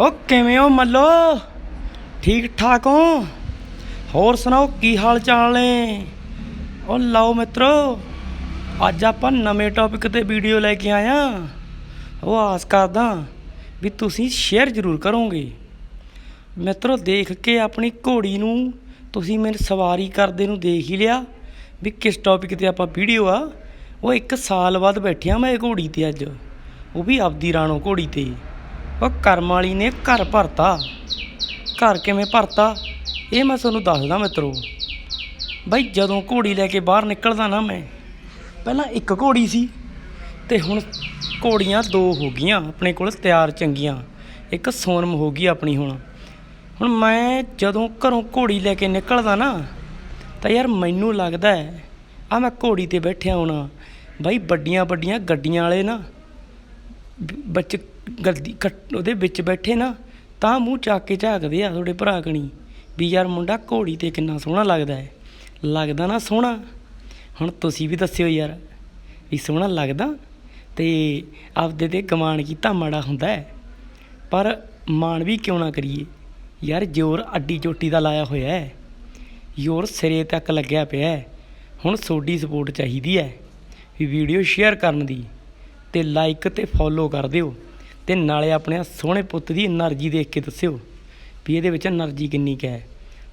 ਓ ਕਿਵੇਂ ਹੋ ਮੱਲੋ? ਠੀਕ ਠਾਕ ਹੋ? ਹੋਰ ਸੁਣਾਓ ਕੀ ਹਾਲ ਚਾਲ ਨੇ? ਓ ਲਓ ਮਿੱਤਰੋ, ਅੱਜ ਆਪਾਂ ਨਵੇਂ ਟੌਪਿਕ ਤੇ ਵੀਡੀਓ ਲੈ ਕੇ ਆਇਆ ਉਹ ਆਸ ਕਰਦਾ ਵੀ ਤੁਸੀਂ ਸ਼ੇਅਰ ਜ਼ਰੂਰ ਕਰੋਗੇ। ਮਿੱਤਰੋ, ਦੇਖ ਕੇ ਆਪਣੀ ਘੋੜੀ ਨੂੰ ਤੁਸੀਂ ਮੇਰੇ ਸਵਾਰੀ ਕਰਦੇ ਨੂੰ ਦੇਖ ਹੀ ਲਿਆ ਵੀ ਕਿਸ ਟੌਪਿਕ ਤੇ ਆਪਾਂ ਵੀਡੀਓ ਆ। ਉਹ ਇੱਕ ਸਾਲ ਬਾਅਦ ਬੈਠਿਆ ਮੈਂ ਇਹ ਘੋੜੀ ਤੇ ਅੱਜ। ਉਹ ਵੀ ਆਪਦੀ ਰਾਣੋ ਘੋੜੀ ਤੇ। ਉਹ ਕਰਮ ਵਾਲੀ ਨੇ ਘਰ ਭਰਤਾ। ਘਰ ਕਿਵੇਂ ਭਰਤਾ? ਇਹ ਮੈਂ ਤੁਹਾਨੂੰ ਦੱਸਦਾ ਮਿੱਤਰੋ। ਬਈ ਜਦੋਂ ਘੋੜੀ ਲੈ ਕੇ ਬਾਹਰ ਨਿਕਲਦਾ ਨਾ ਮੈਂ, ਪਹਿਲਾਂ ਇੱਕ ਘੋੜੀ ਸੀ ਤੇ ਹੁਣ ਘੋੜੀਆਂ ਦੋ ਹੋ ਗਈਆਂ ਆਪਣੇ ਕੋਲ, ਤਿਆਰ ਚੰਗੀਆਂ। ਇੱਕ ਸੋਨਮ ਹੋ ਗਈ ਆਪਣੀ ਹੁਣ। ਹੁਣ ਮੈਂ ਜਦੋਂ ਘਰੋਂ ਘੋੜੀ ਲੈ ਕੇ ਨਿਕਲਦਾ ਨਾ, ਤਾਂ ਯਾਰ ਮੈਨੂੰ ਲੱਗਦਾ ਹੈ, ਆ ਮੈਂ ਘੋੜੀ ਤੇ ਬੈਠਿਆ ਹੋਣਾ। ਬਾਈ ਵੱਡੀਆਂ ਵੱਡੀਆਂ ਗੱਡੀਆਂ ਵਾਲੇ ਨਾ ਵਿੱਚ ਬੱਚ ਗੱਡੀ ਕੱਟ- ਉਹਦੇ ਵਿੱਚ ਬੈਠੇ ਨਾ, ਤਾਂ ਮੂੰਹ ਚੱਕ ਕੇ ਝਾਕਦੇ ਆ ਤੁਹਾਡੇ ਭਰਾ ਕਣੀ, ਵੀ ਯਾਰ ਮੁੰਡਾ ਘੋੜੀ ਤੇ ਕਿੰਨਾ ਸੋਹਣਾ ਲੱਗਦਾ ਹੈ। ਲੱਗਦਾ ਨਾ ਸੋਹਣਾ। ਹੁਣ ਤੁਸੀਂ ਵੀ ਦੱਸਿਓ ਯਾਰ, ਵੀ ਸੋਹਣਾ ਲੱਗਦਾ ਤੇ ਆਪਦੇ ਤੇ ਗਮਾਨ ਕੀਤਾ ਮਾੜਾ ਹੁੰਦਾ ਹੈ। ਪਰ ਮਾਣ ਵੀ ਕਿਉਂ ਨਾ ਕਰੀਏ? ਯਾਰ ਜ਼ੋਰ ਅੱਡੀ ਚੋਟੀ ਦਾ ਲਾਇਆ ਹੋਇਆ ਹੈ। ਜ਼ੋਰ ਸਿਰੇ ਤੱਕ ਲੱਗਿਆ ਪਿਆ ਹੈ। ਹੁਣ ਤੁਹਾਡੀ ਸਪੋਰਟ ਚਾਹੀਦੀ ਹੈ। ਵੀ ਵੀਡੀਓ ਸ਼ੇਅਰ ਕਰਨ ਦੀ ਤੇ ਲਾਈਕ ਤੇ ਫੋਲੋ ਕਰ ਦਿਓ। ਤੇ ਨਾਲੇ ਆਪਣੇ ਸੋਹਣੇ ਪੁੱਤ ਦੀ એનર્ਜੀ ਦੇਖ ਕੇ ਦੱਸਿਓ ਵੀ ਇਹਦੇ ਵਿੱਚ એનર્ਜੀ ਕਿੰਨੀ ਕੁ ਹੈ।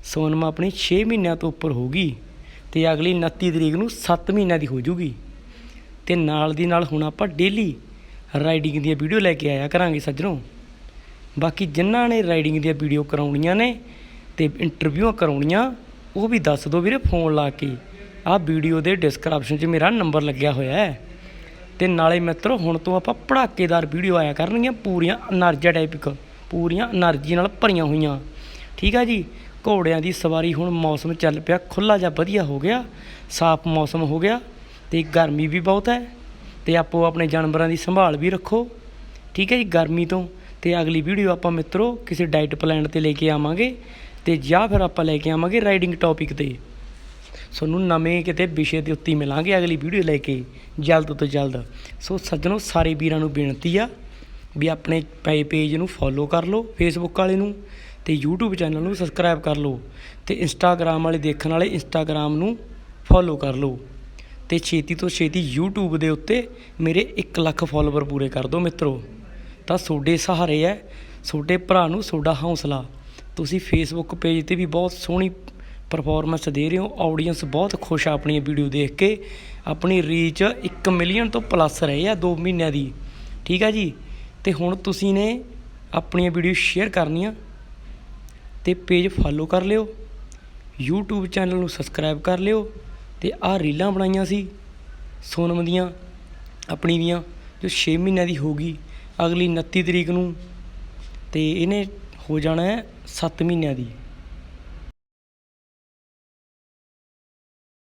ਸੋਨਮਾ ਆਪਣੀ 6 ਮਹੀਨਿਆਂ ਤੋਂ ਉੱਪਰ ਹੋ ਗਈ ਤੇ ਅਗਲੀ 29 ਤਰੀਕ ਨੂੰ 7 ਮਹੀਨਿਆਂ ਦੀ ਹੋ ਜੂਗੀ ਤੇ ਨਾਲ ਦੀ ਨਾਲ ਹੁਣ ਆਪਾਂ ਡੇਲੀ ਰਾਈਡਿੰਗ ਦੀਆਂ ਵੀਡੀਓ ਲੈ ਕੇ ਆਇਆ ਕਰਾਂਗੇ ਸੱਜਣੋ। ਬਾਕੀ ਜਿਨ੍ਹਾਂ ਨੇ ਰਾਈਡਿੰਗ ਦੀਆਂ ਵੀਡੀਓ ਕਰਾਉਣੀਆਂ ਨੇ ਤੇ ਇੰਟਰਵਿਊ ਕਰਾਉਣੀਆਂ, ਉਹ ਵੀ ਦੱਸ ਦਿਓ ਵੀਰੇ ਫੋਨ ਲਾ ਕੇ। ਆਹ ਵੀਡੀਓ ਦੇ ਡਿਸਕ੍ਰਿਪਸ਼ਨ 'ਚ ਮੇਰਾ ਨੰਬਰ ਲੱਗਿਆ ਹੋਇਆ ਹੈ। ਤੇ ਨਾਲੇ ਮਿੱਤਰੋ, ਹੁਣ ਤੋਂ ਆਪਾਂ ਪੜਾਕੇਦਾਰ ਵੀਡੀਓ ਆਇਆ ਕਰਨਗੀਆਂ ਪੂਰੀਆਂ એનર્ਜੈਟਿਕ ਪੂਰੀਆਂ એનર્ਜੀ ਨਾਲ ਭਰੀਆਂ ਹੋਈਆਂ। ਠੀਕ ਹੈ ਜੀ? ਘੋੜਿਆਂ ਦੀ ਸਵਾਰੀ ਹੁਣ ਮੌਸਮ ਚੱਲ ਪਿਆ ਖੁੱਲਾ ਜਿਹਾ ਵਧੀਆ ਹੋ ਗਿਆ, ਸਾਫ਼ ਮੌਸਮ ਹੋ ਗਿਆ ਤੇ ਗਰਮੀ ਵੀ ਬਹੁਤ ਹੈ ਤੇ ਆਪੋ ਆਪਣੇ ਜਾਨਵਰਾਂ ਦੀ ਸੰਭਾਲ ਵੀ ਰੱਖੋ। ਠੀਕ ਹੈ ਜੀ? ਗਰਮੀ ਤੋਂ ਤੇ ਅਗਲੀ ਵੀਡੀਓ ਆਪਾਂ ਮਿੱਤਰੋ ਕਿਸੇ ਡਾਈਟ ਪਲਾਨ ਤੇ ਲੈ ਕੇ ਆਵਾਂਗੇ ਤੇ ਜਾਂ ਫਿਰ ਆਪਾਂ ਲੈ ਕੇ ਆਵਾਂਗੇ ਰਾਈਡਿੰਗ ਟੌਪਿਕ ਤੇ। ਤੁਹਾਨੂੰ ਨਵੇਂ ਕਿਤੇ ਵਿਸ਼ੇ ਦੇ ਉੱਤੇ ਮਿਲਾਂਗੇ ਅਗਲੀ ਵੀਡੀਓ ਲੈ ਕੇ ਜਲਦ ਤੋਂ ਜਲਦ। ਸੋ ਸੱਜਣੋ, ਸਾਰੇ ਵੀਰਾਂ ਨੂੰ ਬੇਨਤੀ ਆ ਵੀ ਆਪਣੇ ਪੇ ਪੇਜ ਨੂੰ ਫੋਲੋ ਕਰ ਲਓ ਫੇਸਬੁੱਕ ਵਾਲੇ ਨੂੰ ਤੇ YouTube ਚੈਨਲ ਨੂੰ ਸਬਸਕ੍ਰਾਈਬ ਕਰ ਲਓ ਤੇ Instagram ਵਾਲੇ ਦੇਖਣ ਵਾਲੇ Instagram ਨੂੰ ਫੋਲੋ ਕਰ ਲਓ ਤੇ ਛੇਤੀ ਤੋਂ ਛੇਤੀ YouTube ਦੇ ਉੱਤੇ ਮੇਰੇ 1 ਲੱਖ ਫਾਲੋਵਰ ਪੂਰੇ ਕਰ ਦਿਓ ਮਿੱਤਰੋ। ਤਾਂ ਤੁਹਾਡੇ ਸਹਾਰੇ ਹੈ, ਤੁਹਾਡੇ ਭਰਾ ਨੂੰ ਤੁਹਾਡਾ ਹੌਸਲਾ। ਤੁਸੀਂ ਫੇਸਬੁੱਕ ਪੇਜ ਤੇ ਵੀ ਬਹੁਤ ਸੋਹਣੀ ਪਰਫਾਰਮੈਂਸ ਦੇ ਰਹੇ ਹੋ ਆਡੀਅנס ਬਹੁਤ ਖੁਸ਼ ਆ ਆਪਣੀ ਵੀਡੀਓ ਦੇਖ ਕੇ। ਆਪਣੀ ਰੀਚ 1 ਮਿਲੀਅਨ ਤੋਂ ਪਲੱਸ ਰਹੇ ਆ 2 ਮਹੀਨਿਆਂ ਦੀ। ਠੀਕ ਆ ਜੀ? ਤੇ ਹੁਣ ਤੁਸੀਂ ਨੇ ਆਪਣੀਆਂ ਵੀਡੀਓ ਸ਼ੇਅਰ ਕਰਨੀਆਂ ਤੇ ਪੇਜ ਫੋਲੋ ਕਰ ਲਿਓ, YouTube ਚੈਨਲ ਨੂੰ ਸਬਸਕ੍ਰਾਈਬ ਕਰ ਲਿਓ ਤੇ ਆਹ ਰੀਲਾਂ ਬਣਾਈਆਂ ਸੀ ਸੋਨਮ ਦੀਆਂ, ਆਪਣੀ ਦੀਆਂ, ਜੋ 6 ਮਹੀਨਿਆਂ ਦੀ ਹੋਗੀ ਅਗਲੀ 29 ਤਰੀਕ ਨੂੰ ਤੇ ਇਹਨੇ ਹੋ ਜਾਣਾ ਹੈ 7 ਮਹੀਨਿਆਂ ਦੀ।